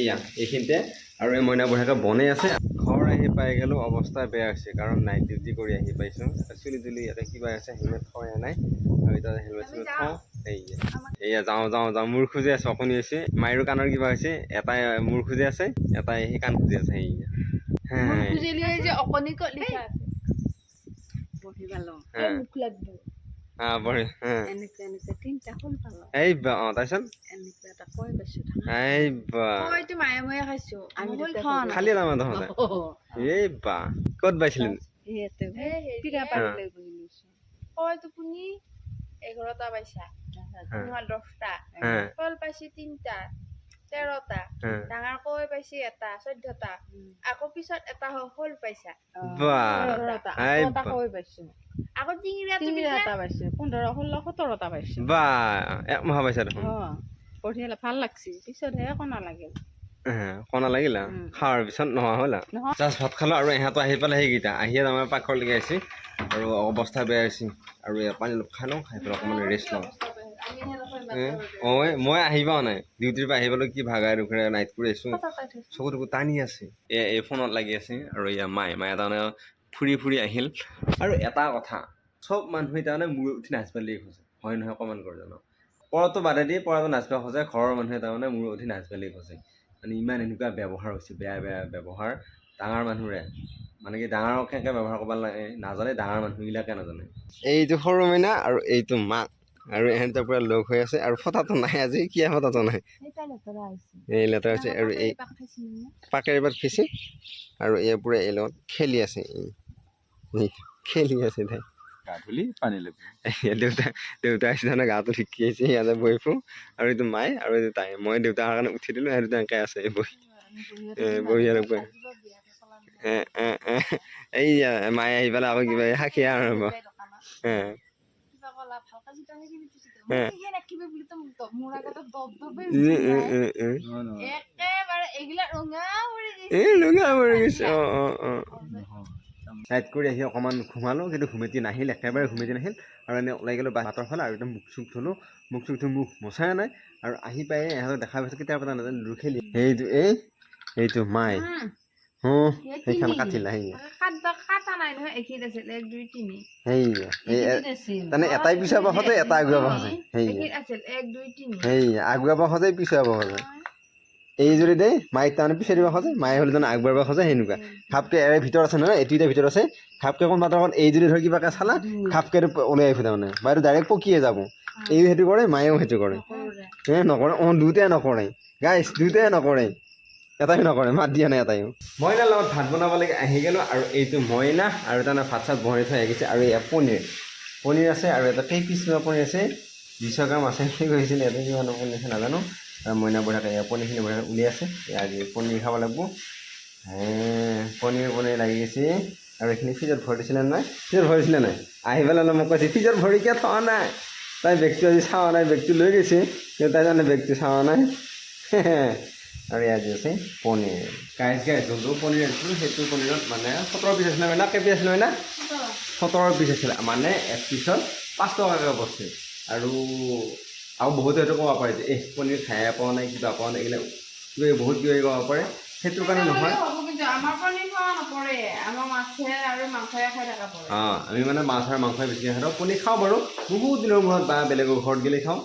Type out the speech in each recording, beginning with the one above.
এইয়া এইখিনিতে। আৰু এই মইনা বঢ়িয়াকৈ বনাই আছে। ঘৰ আহি পাই গ'লো অৱস্থা বেয়া হৈছে কাৰণ নাইট ডিউটি কৰি আহি পাইছোঁ। চুলি তুলি ইয়াতে কিবা আছে হেলমেট থোৱাই নাই। আৰু এতিয়া হেলমেট চেলমেট থওঁ এইয়া। এয়া যাওঁ যাওঁ যাওঁ মূৰ খুজি আছে অকণি হৈছে মাইৰো কাণৰ কিবা হৈছে এটাই মূৰ খুজি আছে এটাই সেই কাণ খুজি আছে সেইয়া হাই। খুজিলি যে অকণি ক'ত লিখা আছে বহিব লওঁ হা এই মুখ লাগব হা বঢ়িয়া হা এনেকুৱা এনেকুৱা তিনিটা ফুল পালোঁ। এই বা অঁ তাৰপিছত এনেকুৱা এটা কৈ পাইছোঁ থাকা এই বা। মইতো মায়ে ময়ে খাইছো। আমি নহ'ল দুটা খন খালি তাৰমানে তহঁতে এই বা ক'ত পাইছিলি ইয়াতে এই হেৰি পিৰা হা। পাৰি লৈ বহি লৈছোঁ কয় টোপনি এঘাৰটা পাইছা দহটা। ফল পাইছি তিনটা। তেৰটা হা ডাঙৰ কৈ পাইছি এটা চৈধ্যটা আকৌ পিছত এটা হ- শ'ল পাইছা আকৌ তিনিটা পাইছা এটা পাইছোঁ পোন্ধৰ ষোল্ল সোতৰটা পাইছোঁ বা এক মাহ পাইছা দেখোন বঢ়িয়া ভাল লাগছি পিছতহে একো নালাগিল কণা লাগিল উম। খোৱাৰ পিছত নোহোৱা হ'ল জাষ্ট ভাত খালোঁ আৰু ইহঁতো আহি পেলাই সেইকেইটা আহিয়ে তাৰমানে পাকঘৰলৈকে আহিছে আৰু অৱস্থা বেয়া হৈছে আৰু পানী অলপ খাই লওঁ খাই পেলাই অকণমান ৰেষ্ট লওঁ অঁ মই আহি পোৱা নাই। ডিউটিৰ পৰা আহি পেলাই কি ভাগাই দুখেৰে নাইট কৰি আছোঁ। চকু টকু টানি আছে। এই ফোনত লাগি আছে আৰু এয়া মায়ে মায়ে তাৰমানে ফুৰি ফুৰি আহিল। আৰু এটা কথা চব মানুহে তাৰমানে মূৰ উঠি নাচবালি খোজে। হয় নহয় অকণমান কৰি জানো? পৰাটো বাদে দি পৰাটো নাচবা খোজে ঘৰৰ মানুহে তাৰমানে মূৰ উঠি নাচবালি খোজে। মানে ইমান এনেকুৱা ব্যৱহাৰ হৈছে বেয়া বেয়া ব্যৱহাৰ। ডাঙৰ মানুহৰে। মানে কি ডাঙৰক কেনেকৈ ব্যৱহাৰ কৰিব লাগে নাজানে ডাঙৰ মানুহবিলাকে নাজানে। এইটো সৰু মইনা আৰু এইটো মাক। আৰু এহেঁতৰ পূৰা লগ হৈ আছে আৰু ফটাটো নাই আজি কিয় ফটাটো নাই? এই লেতেৰা হৈছে আৰু এই নে পাকেৰে এবাৰ খেচি আৰু এই পূৰা এই লগত খেলি আছে এই এই খেলি আছে তাই। গাধূলি পানী ল'ব দেউতা দেউতা আহিছে তাৰমানে গাটো শিকি আহিছে ইয়াতে বহি ফুৰোঁ। আৰু এইটো মায়ে আৰু এইটো তাই মই দেউতাৰ কাৰণে উঠি দিলোঁ এই দুটা এনেকৈ আছে এই বহি। এ, বহি আৰু বহি। এ, এ, এ, মায়ে আহি পেলাই আকৌ কিবা সাক্ষী আৰম্ভ। এ, কিবা কলা ভালকে জোতা সেই কিবি দিছিলো হে। মই সেই ৰাখিবি বুলি তো দ- মোৰ আগতে দব দবে উম, উম, উম, উম। নহয় নহয় একেবাৰে এইগিলা ৰঙা কৰি আহি অকণমান ঘুমালোঁ কিন্তু ঘুমেটি নাহিল একেবাৰে ঘুমেটি নাহিল। আৰু এনেই ওলাই গ'লোঁ ভাতৰ ফালে আৰু একদম মুখ চুখ ধুলোঁ মুখ চুখ ধুই মুখ মোচাই নাই। আৰু আহি পাই ইহঁতক দেখা পাইছোঁ কেতিয়াৰ পৰা নাজানো লুখেলি এইটো এই এইটো মাই। সেইখন কাটিলা সেই কাটা কাটা নাই নহয় এক এই তাৰমানে এটাই এটা আগুৱাব আছিল দুই তিনি। সেই আগুৱাব খোজে পিছুৱাব খোজে এই যদি দেই মাইক তাৰমানে পিছাই দিব খোজে মায়ে হ'লে তাৰমানে আগবাঢ়িব খোজে সেনেকুৱা। খাপকে এৰে ভিতৰত আছে নহয় এইটো এতিয়া ভিতৰত আছে। খাপকে অকণ মাত্ৰ অকণ এই যদি ধৰি কিবাকে চালা খাপকে ওলাই আহিব তাৰমানে। বা এইটো ডাইৰেক্ট পকিয়ে যাব। এইও সেইটো কৰে মায়েও সেইটো কৰে। এ নকৰে অঁ দুয়োটাই নকৰে। গাইছ দুয়োটাই নকৰে। এটাইও নকৰে, মাত দিয়া নাই এটাইও। মইনাৰ লগত ভাত বনাবলৈ আহি গ'লোঁ আৰু এইটো মইনা আৰু তাৰমানে ভাত চাত বনাই থৈ আহিছে আৰু এয়া পনীৰ। পনীৰ আছে আৰু এটা কেই পিচ পনীৰ আছে দুইশ গ্ৰাম আছে বুলি কৈছিলে ইয়াতে কিমান পনীৰ আছে নাজানো। আৰু মইনা বঢ়িয়াকৈ এয়া পনীৰখিনি বঢ়িয়াকৈ উলিয়াই আছে আজি পনীৰ খাব লাগিব। পনীৰ পনীৰ লাগি আছে। আৰু এইখিনি ফ্ৰিজত ভৰি দিছিলে নাই? ফ্ৰিজত ভৰিছিলে নাই? আহি পেলাই অলপ মোক কৈছে, ফ্ৰিজত ভৰি কিয় থোৱা নাই? তাই বেগটো আজি চাৱা নাই, বেগটো লৈ গৈছে। তাই জানে বেগটো চাৱা নাই। আৰু ইয়াত যি আছে পনীৰ। গাইজ গাইজ যোনটো পনীৰ আনিছিলোঁ সেইটো পনীৰত মানে সোতৰ পিচ আছিলে না কেই পিচ আছিলে না সোতৰ পিচ আছিলে মানে এক পিছত পাঁচ টকাকৈ পৰছে আৰু আৰু বহুতে সেইটো ক'ব পাৰে যে এই পনীৰ খাই পোৱা নাই কিবা পোৱা নাই এইবিলাক কিবা বহুত কিবা কিবি ক'ব পাৰে। সেইটো কাৰণে নহয়। আমাৰ পনীৰ খোৱা নপৰে। আমাৰ মাছে আৰু মাংসয়ে খাই থকা পৰে। অঁ আমি মানে মাছ আৰু মাংসই বেছিকৈ খাওঁ। পনীৰ খাওঁ বাৰু বহুত দিনৰ মূৰত বা বেলেগৰ ঘৰত গ'লে খাওঁ।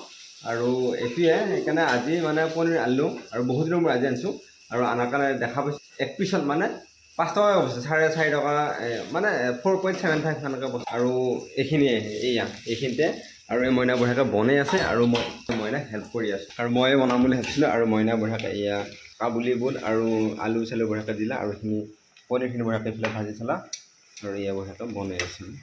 আৰু এইটোৱে, সেইকাৰণে আজি মানে পনীৰ আনিলোঁ আৰু বহুত দিনৰ মূৰত আজি আনিছোঁ আৰু আনাৰ কাৰণে দেখা পাইছোঁ, এক পিছত মানে পাঁচ টকাকৈ বস্তু, চাৰে চাৰি টকা মানে ফ'ৰ পইণ্ট ছেভেন ফাইভ সেনেকৈ বস্তু। আৰু এইখিনিয়ে, এইয়া, এইখিনিতে। আৰু এই মইনা বঢ়িয়াকৈ বনাই আছে আৰু মই মইনাক হেল্প কৰি আছোঁ। আৰু ময়ে বনাম বুলি ভাবিছিলোঁ আৰু মইনা বঢ়িয়াকৈ এয়া কাবুলি বুট আৰু আলু চালু বঢ়িয়াকৈ দিলা আৰু এইখিনি, পনীৰখিনি বঢ়িয়াকৈ এইফালে ভাজি চালা। আৰু এয়া বঢ়িয়াকৈ বনাই আছিলোঁ